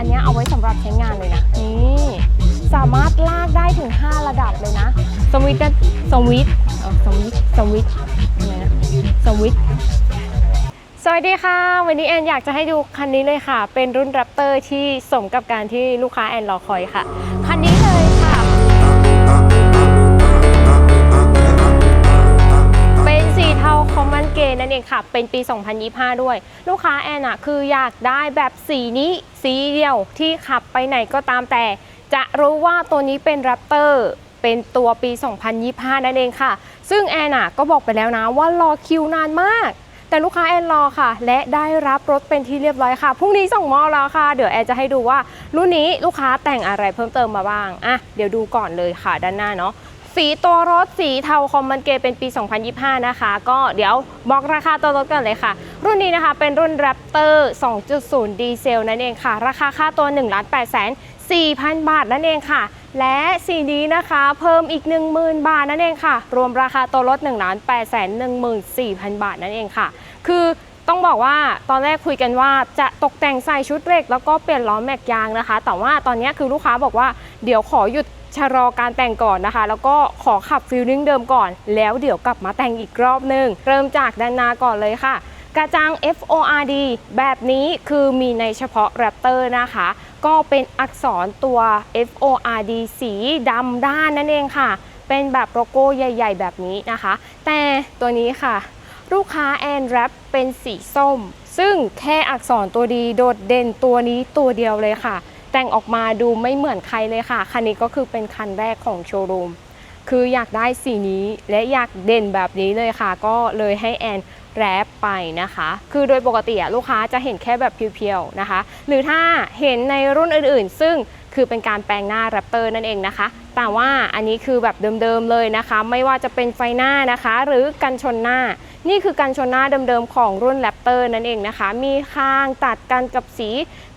อันนี้เอาไว้สำหรับใช้งานเลยนะ นี่สามารถลากได้ถึง 5 ระดับเลยนะ สวิตช์สวิตช์เออสวิตช์สวิตช์อะไรนะสวิตช์สวัสดีค่ะ วันนี้แอนอยากจะให้ดูคันนี้เลยค่ะ เป็นรุ่นแรปเตอร์ที่สมกับการที่ลูกค้าแอนรอคอยค่ะ คันนี้เลย กนั่นเองค่ะ เป็นปี 2025 ด้วย ลูกค้าแอนอะคืออยากได้แบบสีนี้สีเดียวที่ขับไปไหนก็ตามแต่ จะรู้ว่าตัวนี้เป็น Raptor เป็นตัวปี 2025 นั่นเองค่ะ ซึ่งแอนอะก็บอกไปแล้วนะว่ารอคิวนานมาก แต่ลูกค้าแอนรอค่ะ และได้รับรถเป็นที่เรียบร้อยค่ะพรุ่งนี้ส่งมอบแล้วค่ะ เดี๋ยวแอนจะให้ดูว่ารุ่นนี้ลูกค้าแต่งอะไรเพิ่มเติมมาบ้างอะเดี๋ยวดูก่อนเลยค่ะด้านหน้าเนาะ สีตัวรถสีเทาคอมมันเกเป็นปี 2025 นะคะ ก็เดี๋ยวบอกราคาตัวรถกันเลยค่ะ รุ่นนี้นะคะเป็นรุ่น Raptor 2.0 ดีเซลนั่นเองค่ะ ราคาค่าตัว 1 8 4 4,000 บาทนั่นเองค่ะ และสีนี้นะคะเพิ่มอีก 10,000 บาทนั่นเองค่ะ รวมราคาตัวรถ 1 8 1 4 0 0 0บาทนั่นเองค่ะ คือต้องบอกว่าตอนแรกคุยกันว่าจะตกแต่งใส่ชุดเหล็ก แล้วก็เปลี่ยนล้อแม็กยางนะคะ แต่ว่าตอนนี้คือลูกค้าบอกว่าเดี๋ยวขอหยุด ชะลอการแต่งก่อนนะคะ แล้วก็ขอขับฟิลลิ่งเดิมก่อน แล้วเดี๋ยวกลับมาแต่งอีกรอบหนึง เริ่มจากด้านหน้าก่อนเลยค่ะ กระจัง FORD แบบนี้คือมีในเฉพาะ Raptor นะคะ ก็เป็นอักษรตัว FORD สีดำด้านนั่นเองค่ะ เป็นแบบโลโก้ใหญ่ ๆ แบบนี้นะคะ แต่ตัวนี้ค่ะ ลูกค้าแอนแรปเป็นสีส้มซึ่งแค่อักษรตัวดีโดดเด่นตัวนี้ตัวเดียวเลยค่ะ แต่งออกมาดูไม่เหมือนใครเลยค่ะ คันนี้ก็คือเป็นคันแรกของโชว์รูม คืออยากได้สีนี้และอยากเด่นแบบนี้เลยค่ะ ก็เลยให้แอนแรปไปนะคะ คือโดยปกติลูกค้าจะเห็นแค่แบบเพียวๆนะคะ หรือถ้าเห็นในรุ่นอื่นๆ ซึ่งคือเป็นการแปลงหน้าแรปเตอร์นั่นเองนะคะ แต่ว่าอันนี้คือแบบเดิมๆเลยนะคะ ไม่ว่าจะเป็นไฟหน้านะคะ หรือกันชนหน้า นี่คือกันชนหน้าเดิมๆของรุ่นแรปเตอร์นั่นเองนะคะ มีข้างตัดกันกับสี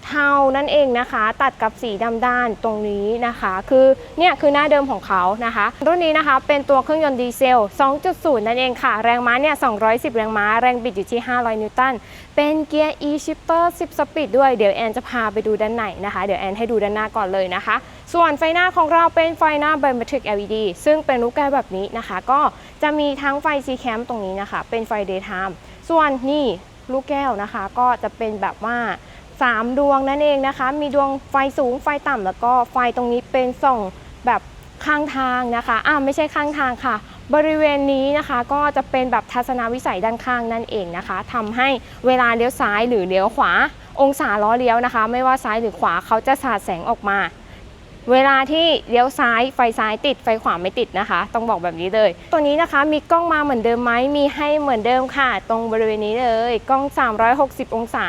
เทานั่นเองนะคะ ตัดกับสีดำด้านตรงนี้นะคะ คือเนี่ยคือหน้าเดิมของเขานะคะ รุ่นนี้นะคะเป็นตัวเครื่องยนต์ดีเซล 2.0 นั่นเองค่ะ แรงม้าเนี่ย 210 แรงม้า แรงบิดอยู่ที่ 500 นิวตัน เป็นเกียร์ e-shifter 10 สปีดด้วย เดี๋ยวแอนจะพาไปดูด้านในนะคะ เดี๋ยวแอนให้ดูด้านหน้าก่อนเลยนะคะ ส่วนไฟหน้าของเราเป็นไฟหน้า biometric LED ซึ่งเป็นรูปแก้วแบบนี้นะคะ ก็จะมีทั้งไฟ C cam ตรงนี้นะคะ เป็นไฟ daytime ส่วนนี่ลูกแก้วนะคะ ก็จะเป็นแบบว่า 3 ดวงนั่นเองนะคะ มีดวงไฟสูงไฟต่ำแล้วก็ไฟตรงนี้เป็นส่องแบบข้างทางนะคะอ่าไม่ใช่ข้างทางค่ะ บริเวณนี้นะคะก็จะเป็นแบบทัศนวิสัยด้านข้างนั่นเองนะคะทำให้เวลาเลี้ยวซ้ายหรือเลี้ยวขวา องศาล้อเลี้ยวนะคะ ไม่ว่าซ้ายหรือขวาเขาจะสาดแสงออกมา เวลาที่เลี้ยวซ้ายไฟซ้ายติดไฟขวาไม่ติดนะคะ ต้องบอกแบบนี้เลย ตัวนี้นะคะมีกล้องมาเหมือนเดิมไหมมีให้เหมือนเดิมค่ะ ตรงบริเวณนี้เลย กล้อง 360 องศา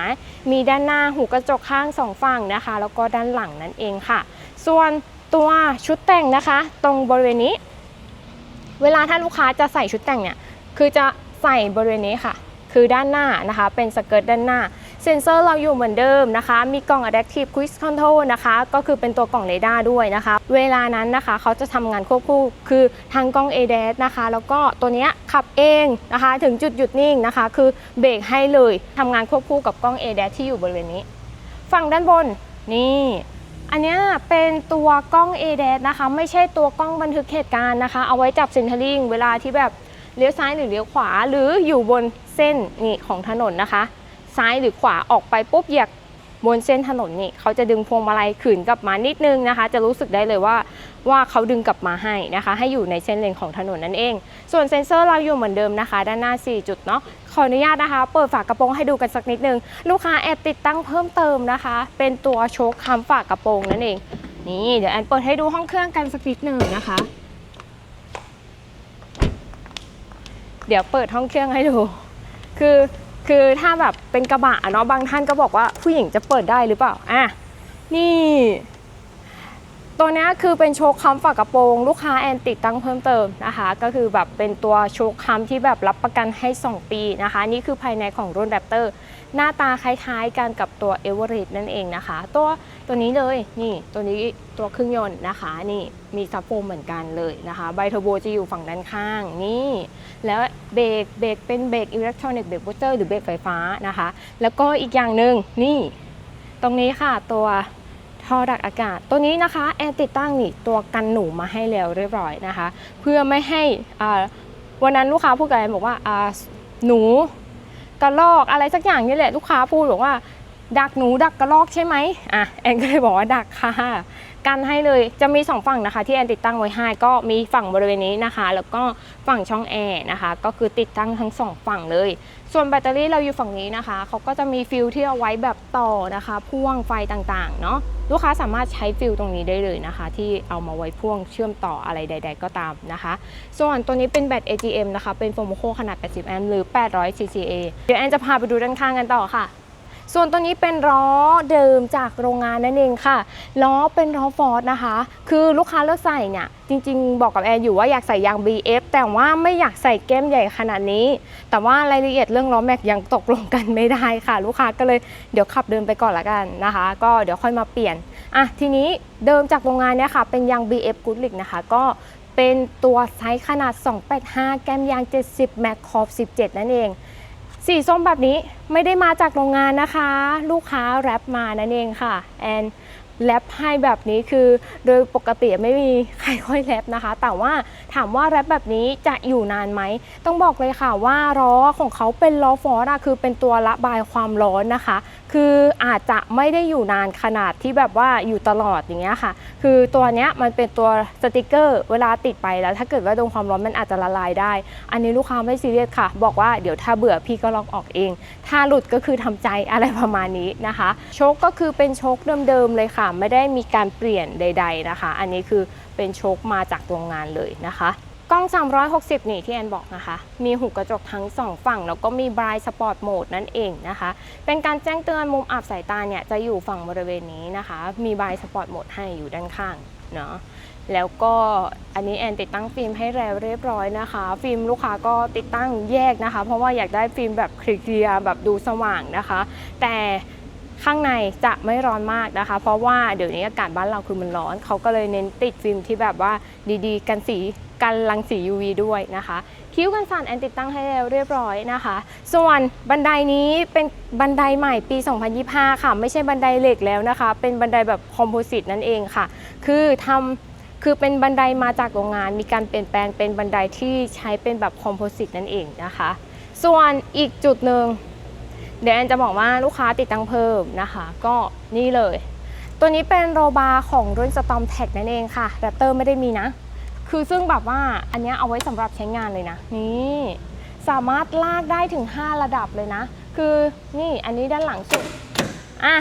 มีด้านหน้าหูกระจกข้างสองฝั่งนะคะ แล้วก็ด้านหลังนั่นเองค่ะ ส่วนตัวชุดแต่งนะคะ ตรงบริเวณนี้ เวลาถ้าลูกค้าจะใส่ชุดแต่งเนี่ยคือจะใส่บริเวณนี้ค่ะ คือด้านหน้านะคะ เป็นสเกิร์ตด้านหน้า เซ็นเซอร์เราอยู่เหมือนเดิมนะคะ มีกล่อง Adaptive Quick Control นะคะ ก็คือเป็นตัวกล่องเรดาร์ด้วยนะคะ เวลานั้นนะคะเขาจะทำงานควบคู่ คือทางกล้อง ADAS นะคะ แล้วก็ตัวนี้ขับเองนะคะ ถึงจุดหยุดนิ่งนะคะ คือเบรกให้เลยทำงานควบคู่กับกล้อง ADAS ที่อยู่บริเวณนี้ ฝั่งด้านบนนี่อันนี้เป็นตัวกล้อง ADAS นะคะ ไม่ใช่ตัวกล้องบันทึกเหตุการณ์นะคะ เอาไว้จับเซนเทอร์ลิงเวลาที่แบบเลี้ยวซ้ายหรือเลี้ยวขวา หรืออยู่บนเส้นนี่ของถนนนะคะ ซ้ายหรือขวาออกไปปุ๊บเหยียบบนเส้นถนนนี่เขาจะดึงพวงมาลัยขืนกลับมานิดนึงนะคะ จะรู้สึกได้เลยว่าว่าเขาดึงกลับมาให้นะคะ ให้อยู่ในเส้นเลนของถนนนั่นเอง ส่วนเซ็นเซอร์เราอยู่เหมือนเดิมนะคะ ด้านหน้า 4 จุดเนาะขออนุญาตนะคะ เปิดฝากระโปรงให้ดูกันสักนิดนึง ลูกค้าแอบติดตั้งเพิ่มเติมนะคะ เป็นตัวโชคคำฝากระโปรงนั่นเองนี่เดี๋ยวแอนเปิดให้ดูห้องเครื่องกันสักนิดหนึ่งนะคะ เดี๋ยวเปิดห้องเครื่องให้ดู คือ คือถ้าแบบเป็นกระบะเนาะบางท่านก็บอกว่าผู้หญิงจะเปิดได้หรือเปล่าอะนี่ ตัวนี้คือเป็นโชคค้ำฝากระโปรงลูกค้าแอนติดตั้งเพิ่มเติมนะคะ ก็คือแบบเป็นตัวโชคค้ำที่แบบรับประกันให้ 2 ปีนะคะ นี่คือภายในของรุ่นแรปเตอร์หน้าตาคล้ายๆกันกับตัวเอเวอเรสต์นั่นเองนะคะ ตัวตัวนี้เลยนี่ตัวนี้ตัวเครื่องยนต์นะคะ นี่มีซับโฟมเหมือนกันเลยนะคะไบเทอร์โบจะอยู่ฝั่งด้านข้างนี่ แล้วเบรกเบรกเป็นเบรกอิเล็กทรอนิกส์เบรกบูสเตอร์หรือเบรกไฟฟ้านะคะ แล้วก็อีกอย่างหนึ่งนี่ ตรงนี้ค่ะตัว ท่อดักอากาศ ตัวนี้นะคะแอนติดตั้งนี่ตัวกันหนูมาให้แล้วเรียบร้อยนะคะ เพื่อไม่ให้วันนั้นลูกค้าพูดกับแอนบอกว่าอ่าหนูกระลอกอะไรสักอย่างนี่แหละลูกค้าพูดบอกว่า ดักหนูดักกระลอกใช่ไหมอะแอนก็เลยบอกว่าดักค่ะ กันให้เลย จะมีสองฝั่งนะคะ ที่แอนติดตั้งไว้ให้ก็มีฝั่งบริเวณนี้นะคะ แล้วก็ฝั่งช่องแอร์นะคะ ก็คือติดตั้งทั้งสองฝั่งเลย ส่วนแบตเตอรี่เราอยู่ฝั่งนี้นะคะเขาก็จะมีฟิลที่เอาไว้แบบต่อนะคะ พ่วงไฟต่างๆเนาะลูกค้าสามารถใช้ฟิลตรงนี้ได้เลยนะคะ ที่เอามาไว้พ่วงเชื่อมต่ออะไรใด ๆ ก็ตามนะคะ ส่วนตัวนี้เป็นแบต AGM นะคะเป็นโฟมโคขนาด 80 แอมป์หรือ 800 CCA เดี๋ยวแอนจะพาไปดูด้านข้างกันต่อค่ะ ส่วนตัวนี้เป็นล้อเดิมจากโรงงานนั่นเองค่ะล้อเป็นล้อฟอร์ดนะคะ คือลูกค้าเลือกใส่เนี่ยจริง ๆ บอกกับแอนอยู่ว่าอยากใส่ยาง BF แต่ว่าไม่อยากใส่แก้มใหญ่ขนาดนี้ แต่ว่ารายละเอียดเรื่องล้อแม็กยังตกลงกันไม่ได้ค่ะ ลูกค้าก็เลยเดี๋ยวขับเดินไปก่อนละกันนะคะ ก็เดี๋ยวค่อยมาเปลี่ยนอะทีนี้เดิมจากโรงงานเนี่ยค่ะ เป็นยาง BF g o o d l i c นะคะ ก็เป็นตัวไซส์ขนาด 285 แก้มยาง 70แม็กคอบ17 นั่นเอง สีส้มแบบนี้ไม่ได้มาจากโรงงานนะคะ ลูกค้าแรปมานั่นเองค่ะแอนแรปให้แบบนี้คือโดยปกติไม่มีใครค่อยแรปนะคะ แต่ว่าถามว่าแรปแบบนี้จะอยู่นานไหม ต้องบอกเลยค่ะว่าล้อของเขาเป็นล้อฟอร์ดคือเป็นตัวระบายความร้อนนะคะ คืออาจจะไม่ได้อยู่นานขนาดที่แบบว่าอยู่ตลอดอย่างเงี้ยค่ะ คือตัวเนี้ยมันเป็นตัวสติกเกอร์เวลาติดไปแล้ว ถ้าเกิดว่าโดนความร้อนมันอาจจะละลายได้ อันนี้ลูกค้าไม่ซีเรียสค่ะ บอกว่าเดี๋ยวถ้าเบื่อพี่ก็ลอกออกเอง ถ้าหลุดก็คือทำใจอะไรประมาณนี้นะคะโชคก็คือเป็นโชคเดิมๆเลยค่ะ ไม่ได้มีการเปลี่ยนใด ๆนะคะ อันนี้คือเป็นโชคมาจากโรงงานเลยนะคะ กล้อง 360 นี่ที่แอนบอกนะคะ มีหูกระจกทั้ง 2 ฝั่ง แล้วก็มีบรายสปอร์ตโหมดนั่นเองนะคะ เป็นการแจ้งเตือนมุมอับสายตาเนี่ย จะอยู่ฝั่งบริเวณนี้นะคะ มีบรายสปอร์ตโหมดให้อยู่ด้านข้างเนาะแล้วก็อันนี้แอนติดตั้งฟิล์มให้แล้วเรียบร้อยนะคะ ฟิล์มลูกค้าก็ติดตั้งแยกนะคะ เพราะว่าอยากได้ฟิล์มแบบเคลียร์แบบดูสว่างนะคะ แต่ข้างในจะไม่ร้อนมากนะคะ เพราะว่าเดี๋ยวนี้อากาศบ้านเราคือมันร้อน เขาก็เลยเน้นติดฟิล์มที่แบบว่าดีๆ กันสี กันรังสี UV ด้วยนะคะ คิ้วกันสั่นแอนติดตั้งให้แล้วเรียบร้อยนะคะ ส่วนบันไดนี้เป็นบันไดใหม่ปี 2025 ค่ะ ไม่ใช่บันไดเหล็กแล้วนะคะ เป็นบันไดแบบคอมโพสิตนั่นเองค่ะ คือทำคือเป็นบันไดมาจากโรงงาน มีการเปลี่ยนแปลงเป็นบันไดที่ใช้เป็นแบบคอมโพสิตนั่นเองนะคะ ส่วนอีกจุดหนึ่งเดี๋ยวแอนจะบอกว่าลูกค้าติดตั้งเพิ่มนะคะ ก็นี่เลย ตัวนี้เป็นโรบาร์ของรุ่น Storm Tech นั่นเองค่ะแรปเตอร์ไม่ได้มีนะ คือซึ่งแบบว่าอันเนี้ยเอาไว้สำหรับใช้งานเลยนะ นี่สามารถลากได้ถึง 5 ระดับเลยนะ คือนี่อันนี้ด้านหลังสุดอะ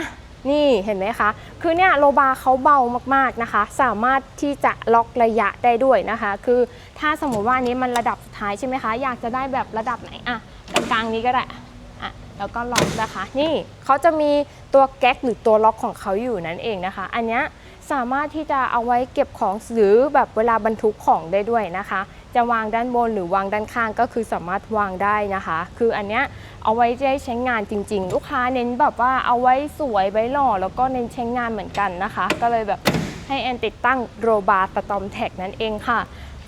นี่เห็นไหมคะ คือเนี่ยโลบาร์เขาเบามากๆนะคะ สามารถที่จะล็อกระยะได้ด้วยนะคะ คือถ้าสมมุติว่าอันนี้มันระดับสุดท้ายใช่ไหมคะ อยากจะได้แบบระดับไหนอะกลางๆนี้ก็ได้อะแล้วก็ล็อกนะคะ นี่เขาจะมีตัวแก๊กหรือตัวล็อกของเขาอยู่นั่นเองนะคะ อันเนี้ย สามารถที่จะเอาไว้เก็บของหรือแบบเวลาบรรทุกของได้ด้วยนะคะ จะวางด้านบนหรือวางด้านข้างก็คือสามารถวางได้นะคะ คืออันเนี้ยเอาไว้ได้ใช้งานจริง ๆ ลูกค้าเน้นแบบว่าเอาไว้สวยไว้หล่อแล้วก็เน้นใช้งานเหมือนกันนะคะ ก็เลยแบบให้แอนติดตั้งโรบาร์สตอมแท็กนั่นเองค่ะ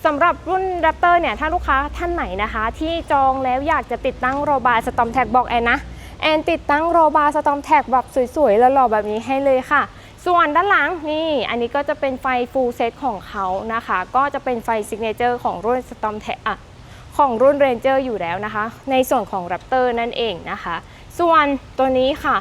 สำหรับรุ่น Raptor เนี่ยถ้าลูกค้าท่านไหนนะคะ ที่จองแล้วอยากจะติดตั้งโรบาร์สตอมแท็กบอกแอนนะแอนติดตั้งโรบาร์สตอมแท็กแบบสวยๆแล้วหล่อแบบนี้ให้เลยค่ะ ส่วนด้านหลังนี่อันนี้ก็จะเป็นไฟ full set ของเขานะคะ ก็จะเป็นไฟ signature ของรุ่น Storm Tech อะของรุ่น Ranger อยู่แล้วนะคะ ในส่วนของ Raptor นั่นเองนะคะ ส่วนตัวนี้ค่ะ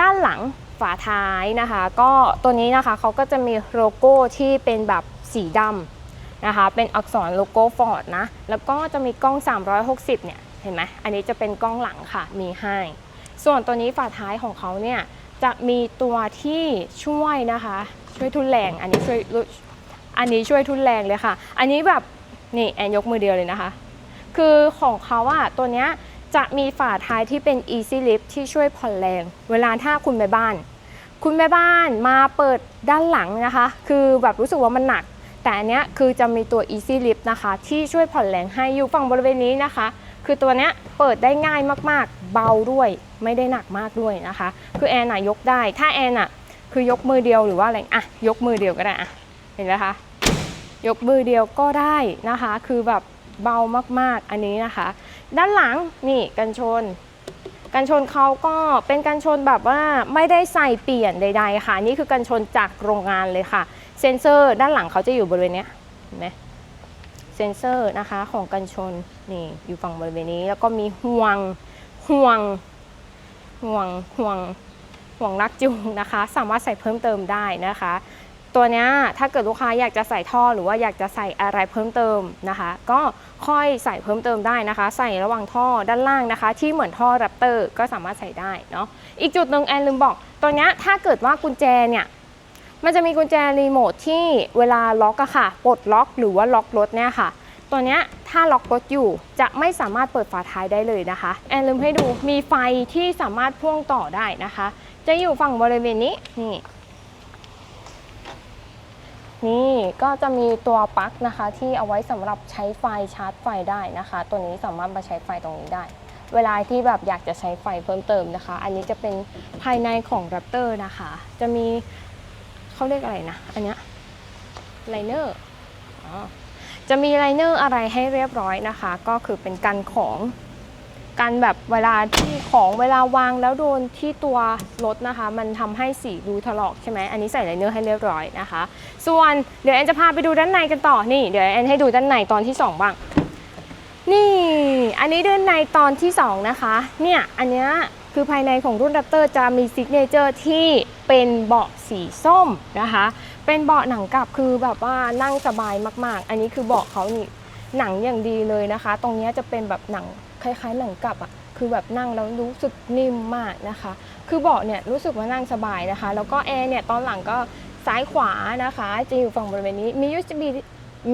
ด้านหลังฝาท้ายนะคะ ก็ตัวนี้นะคะเขาก็จะมีโลโก้ที่เป็นแบบสีดำนะคะ เป็นอักษรโลโก้ฟอร์ดนะ แล้วก็จะมีกล้อง 360 เนี่ย เห็นไหมอันนี้จะเป็นกล้องหลังค่ะ มีให้ ส่วนตัวนี้ฝาท้ายของเขาเนี่ย จะมีตัวที่ช่วยนะคะ ช่วยทุนแรงอันนี้ช่วยอันนี้ช่วยทุนแรงเลยค่ะ อันนี้แบบนี่แอนยกมือเดียวเลยนะคะ คือของเขาอะตัวเนี้ยจะมีฝาท้ายที่เป็น easy lift ที่ช่วยผ่อนแรง เวลาถ้าคุณแม่บ้าน คุณแม่บ้านมาเปิดด้านหลังนะคะ คือแบบรู้สึกว่ามันหนัก แต่อันเนี้ยคือจะมีตัว easy lift นะคะ ที่ช่วยผ่อนแรงให้อยู่ฝั่งบริเวณนี้นะคะ คือตัวเนี้ยเปิดได้ง่ายมากๆ เบาด้วย ไม่ได้หนักมากด้วยนะคะ คือแอนอะยกได้ ถ้าแอนอะคือยกมือเดียวหรือว่าอะไรอะยกมือเดียวก็ได้อะเห็นไหมคะยกมือเดียวก็ได้นะคะ คือแบบเบามากๆอันนี้นะคะ ด้านหลังนี่กันชน กันชนเขาก็เป็นกันชนแบบว่าไม่ได้ใส่เปลี่ยนใด ๆ ค่ะ นี่คือกันชนจากโรงงานเลยค่ะ เซ็นเซอร์ด้านหลังเขาจะอยู่บริเวณนี้เห็นไหมเซ็นเซอร์นะคะของกันชนนี่อยู่ฝั่งบริเวณนี้ แล้วก็มีห่วงห่วง ห่วงห่วงห่วงลักจูงนะคะ สามารถใส่เพิ่มเติมได้นะคะ ตัวนี้ถ้าเกิดลูกค้าอยากจะใส่ท่อหรือว่าอยากจะใส่อะไรเพิ่มเติมนะคะ ก็ค่อยใส่เพิ่มเติมได้นะคะ ใส่ระหว่างท่อด้านล่างนะคะ ที่เหมือนท่อแรปเตอร์ก็สามารถใส่ได้เนาะอีกจุดหนึ่งแอนลืมบอก ตัวนี้ถ้าเกิดว่ากุญแจเนี่ยมันจะมีกุญแจรีโมทที่เวลาล็อกอะค่ะปลดล็อกหรือว่าล็อกรถเนี่ยค่ะ ตัวเนี้ยถ้าล็อกรถอยู่จะไม่สามารถเปิดฝาท้ายได้เลยนะคะ แอนลืมให้ดูมีไฟที่สามารถพ่วงต่อได้นะคะ จะอยู่ฝั่งบริเวณนี้นี่นี่ก็จะมีตัวปลั๊กนะคะ ที่เอาไว้สำหรับใช้ไฟชาร์จไฟได้นะคะ ตัวนี้สามารถมาใช้ไฟตรงนี้ได้ เวลาที่แบบอยากจะใช้ไฟเพิ่มเติมนะคะ อันนี้จะเป็นภายในของ Raptor นะคะ จะมีเขาเรียกอะไรนะ อันเนี้ยไลเนอร์ จะมีไลเนอร์อะไรให้เรียบร้อยนะคะ ก็คือเป็นกันของกันแบบเวลาที่ของเวลาวางแล้วโดนที่ตัวรถนะคะ มันทำให้สีดูถลอกใช่ไหมอันนี้ใส่ไลเนอร์ให้เรียบร้อยนะคะ ส่วนเดี๋ยวแอนจะพาไปดูด้านในกันต่อนี่เดี๋ยวแอนให้ดูด้านในตอนที่ 2 บ้าง นี่ อันนี้ด้านในตอนที่ 2 นะคะ เนี่ยอันเนี้ยคือภายในของรุ่น Raptor จะมีซิกเนเจอร์ที่เป็นเบาะสีส้มนะคะ เป็นเบาะหนังกลับคือแบบว่านั่งสบายมาก ๆ อันนี้คือเบาะเขานี่หนังอย่างดีเลยนะคะ ตรงนี้จะเป็นแบบหนังคล้าย ๆ หนังกลับอะ่ะคือแบบนั่งแล้วรู้สึกนิ่มมากนะคะ คือเบาะเนี่ยรู้สึกว่านั่งสบายนะคะ แล้วก็แอร์เนี่ยตอนหลังก็ซ้ายขวานะคะจะอยู่ฝั่งบริเวณนี้มี USB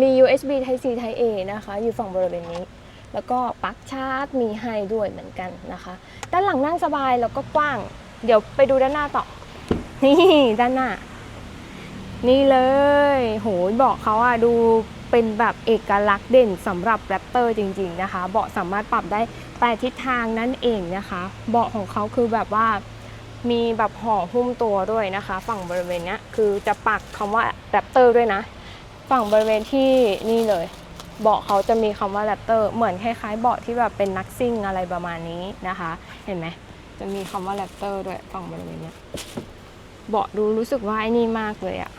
มี USB Type C Type A นะคะ อยู่ฝั่งบริเวณนี้ แล้วก็ปลั๊กชาร์จมีให้ด้วยเหมือนกันนะคะ ด้านหลังนั่งสบายแล้วก็กว้าง เดี๋ยวไปดูด้านหน้าต่อ นี่ด้านหน้า นี่เลย โหยเบาะเขาอะดูเป็นแบบเอกลักษณ์เด่นสำหรับแรปเตอร์จริงๆนะคะ เบาะสามารถปรับได้แปดทิศทางนั่นเองนะคะ เบาะของเขาคือแบบว่ามีแบบห่อหุ้มตัวด้วยนะคะ ฝั่งบริเวณเนี้ยคือจะปักคำว่าแรปเตอร์ด้วยนะ ฝั่งบริเวณที่นี่เลย เบาะเขาจะมีคำว่าแรปเตอร์เหมือนคล้ายๆเบาะที่แบบเป็นนักซิ่งอะไรประมาณนี้นะคะ เห็นไหมจะมีคำว่าแรปเตอร์ด้วยฝั่งบริเวณเนี้ยเบาะดูรู้สึกว่าไอ้นี่มากเลยอะ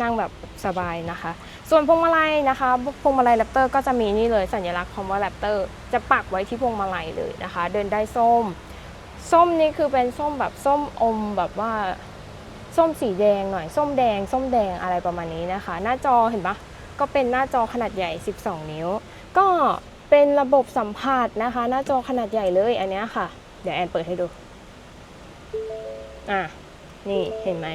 นั่งแบบสบายนะคะ ส่วนพวงมาลัยนะคะพวงมาลัยแรปเตอร์ก็จะมีนี่เลยสัญลักษณ์คำว่าแรปเตอร์จะปักไว้ที่พวงมาลัยเลยนะคะ เดินได้ส้ม ส้มนี่คือเป็นส้มแบบส้มอมแบบว่าส้มสีแดงหน่อยส้มแดง ส้มแดงอะไรประมาณนี้นะคะ หน้าจอเห็นปะก็เป็นหน้าจอขนาดใหญ่ 12 นิ้ว ก็เป็นระบบสัมผัสนะคะ หน้าจอขนาดใหญ่เลยอันนี้ค่ะ เดี๋ยวแอนเปิดให้ดู อะ นี่เห็นไหม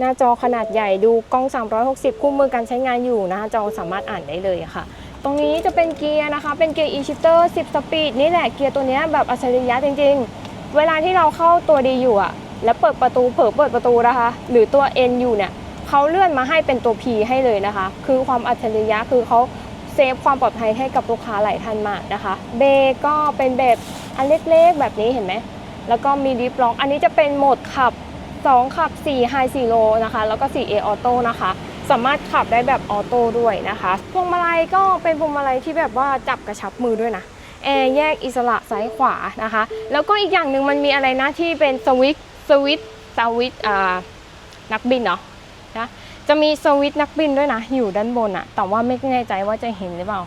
หน้าจอขนาดใหญ่ดูกล้อง 360 คู่มือการใช้งานอยู่หน้าจอสามารถอ่านได้เลยค่ะ ตรงนี้จะเป็นเกียร์นะคะ เป็นเกียร์ e-shifter 10 สปีดนี่แหละเกียร์ตัวนี้แบบอัจฉริยะจริง ๆ เวลาที่เราเข้าตัวดีอยู่อะแล้วเปิดประตูเผลอเปิดประตูนะคะ หรือตัว N อยู่เนี่ยเขาเลื่อนมาให้เป็นตัว P ให้เลยนะคะ คือความอัจฉริยะคือเขาเซฟความปลอดภัยให้กับลูกค้าหลายท่านมากนะคะ เบรกก็เป็นแบบอันเล็กๆแบบนี้เห็นไหมแล้วก็มีดิฟล็อก อันนี้จะเป็นโหมดขับ 2 ขับ 4 High 4 Low นะคะ แล้วก็ 4A Auto นะคะ สามารถขับได้แบบออโต้ด้วยนะคะพวงมาลัยก็เป็นพวงมาลัยที่แบบว่าจับกระชับมือด้วยนะแอร์แยกอิสระซ้ายขวานะคะ แล้วก็อีกอย่างหนึ่งมันมีอะไรนะที่เป็นสวิตสวิตสวิตอ่านักบินเนาะนะจะมีสวิตนักบินด้วยนะ อยู่ด้านบนอะแต่ว่าไม่แน่ใจว่าจะเห็นหรือเปล่า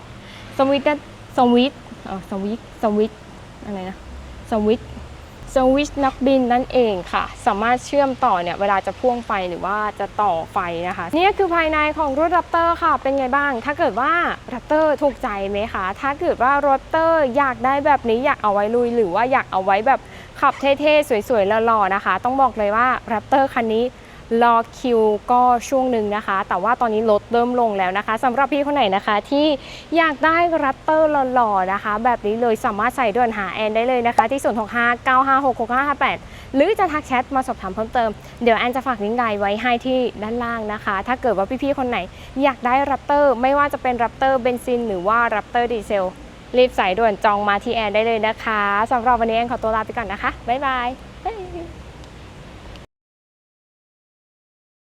สวิตสวิตสวิตสวิตอะไรนะสวิต สวิชนักบินนั่นเองค่ะ สามารถเชื่อมต่อเนี่ยเวลาจะพ่วงไฟหรือว่าจะต่อไฟนะคะ นี่คือภายในของรถรัปเตอร์ค่ะ เป็นไงบ้าง ถ้าเกิดว่ารัปเตอร์ถูกใจไหมคะ ถ้าเกิดว่ารถเตอร์อยากได้แบบนี้อยากเอาไว้ลุย หรือว่าอยากเอาไว้แบบขับเท่ๆ สวยๆหล่อๆนะคะ ต้องบอกเลยว่ารัปเตอร์คันนี้ รอคิวก็ช่วงหนึ่งนะคะ แต่ว่าตอนนี้ลดเริ่มลงแล้วนะคะสำหรับพี่คนไหนนะคะที่อยากได้รัตเตอร์หล่อๆนะคะ แบบนี้เลยสามารถใส่ด่วนหาแอนได้เลยนะคะ ที่ 0 6 5 9 5 6 6 5 5 8 หรือจะทักแชทมาสอบถามเพิ่มเติม เดี๋ยวแอนจะฝากลิงก์ใดไว้ให้ที่ด้านล่างนะคะ ถ้าเกิดว่าพี่ๆคนไหนอยากได้รัตเตอร์ไม่ว่าจะเป็นรัตเตอร์เบนซิน หรือว่ารัตเตอร์ดีเซลรีบใส่ด่วนจองมาที่แอนได้เลยนะคะสำหรับวันนี้แอนขอตัวลาไปก่อนนะคะบ๊ายบาย